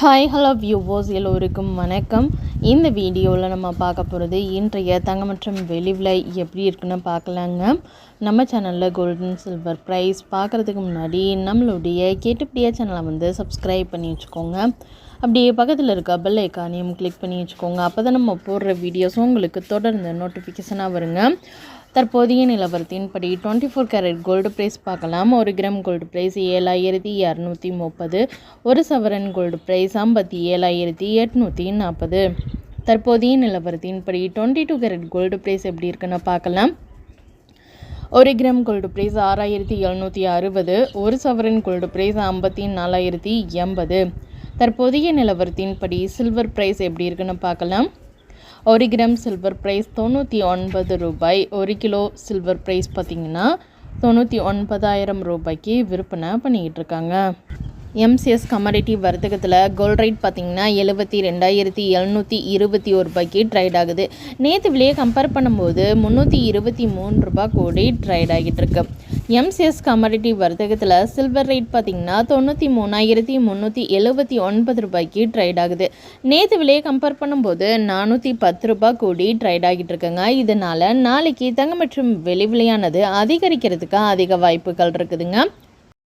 Hi hello வியூவோஸ் எல்லோருக்கும் வணக்கம். இந்த வீடியோவில் நம்ம பார்க்க போகிறது இன்றைய தங்கம் மற்றும் வெளி விலை எப்படி இருக்குன்னு பார்க்கலாங்க. நம்ம சேனலில் கோல்டன் சில்வர் ப்ரைஸ் பார்க்குறதுக்கு முன்னாடி நம்மளுடைய கேட்டுப்படியா சேனலை வந்து சப்ஸ்கிரைப் பண்ணி வச்சுக்கோங்க. அப்படியே பக்கத்தில் இருக்க பெல் ஐக்கானையும் கிளிக் பண்ணி வச்சுக்கோங்க. அப்போ தான் நம்ம போடுற வீடியோஸும் உங்களுக்கு தொடர்ந்து நோட்டிஃபிகேஷனாக வருங்க. தற்போதைய நிலவரத்தின்படி twenty four carat gold price பார்க்கலாம். ஒரு கிராம் கோல்டு ப்ரைஸ் ஏழாயிரத்தி இரநூத்தி முப்பது ஒரு சவரன் கோல்டு ப்ரைஸ் ஐம்பத்தி ஏழாயிரத்தி எட்நூற்றி நாற்பது. தற்போதைய நிலவரத்தின்படி twenty two carat gold price எப்படி இருக்குன்னு பார்க்கலாம். ஒரு கிராம் கோல்டு ப்ரைஸ் ஆறாயிரத்தி எழுநூற்றி அறுபது ஒரு சவரன் கோல்டு ப்ரைஸ் ஐம்பத்தி நாலாயிரத்தி எண்பது. தற்போதைய நிலவரத்தின்படி சில்வர் ப்ரைஸ் எப்படி இருக்குன்னு பார்க்கலாம். ஒரு கிராம் சில்வர் ப்ரைஸ் தொண்ணூற்றி ஒன்பது ரூபாய் ஒரு கிலோ சில்வர் ப்ரைஸ் பார்த்திங்கன்னா தொண்ணூற்றி ஒன்பதாயிரம் ரூபாய்க்கு விற்பனை பண்ணிக்கிட்டு இருக்காங்க. எம்சிஎஸ் கமாடிட்டி வர்த்தகத்தில் கோல்ட் ரேட் பார்த்திங்கன்னா எழுபத்தி ரெண்டாயிரத்தி எழுநூற்றி இருபத்தி ஒரு ரூபாய்க்கு ட்ரைட் ஆகுது. நேற்று விலையை கம்பேர் பண்ணும்போது முந்நூற்றி இருபத்தி மூணு ரூபாய் கோடி ட்ரைட் ஆகிட்டு இருக்கு. எம்சிஎஸ் கமாடிட்டி வர்த்தகத்தில் சில்வர் ரேட் பார்த்திங்கன்னா தொண்ணூற்றி மூணாயிரத்தி முந்நூற்றி எழுபத்தி ஒன்பது ரூபாய்க்கு ட்ரைட் ஆகுது. நேற்று விலையை கம்பேர் பண்ணும்போது நானூற்றி பத்து ரூபாய் கோடி ட்ரைட் ஆகிட்டு இருக்குங்க. இதனால் நாளைக்கு தங்கம் மற்றும் வெளி விலையானது அதிகரிக்கிறதுக்கு அதிக வாய்ப்புகள் இருக்குதுங்க.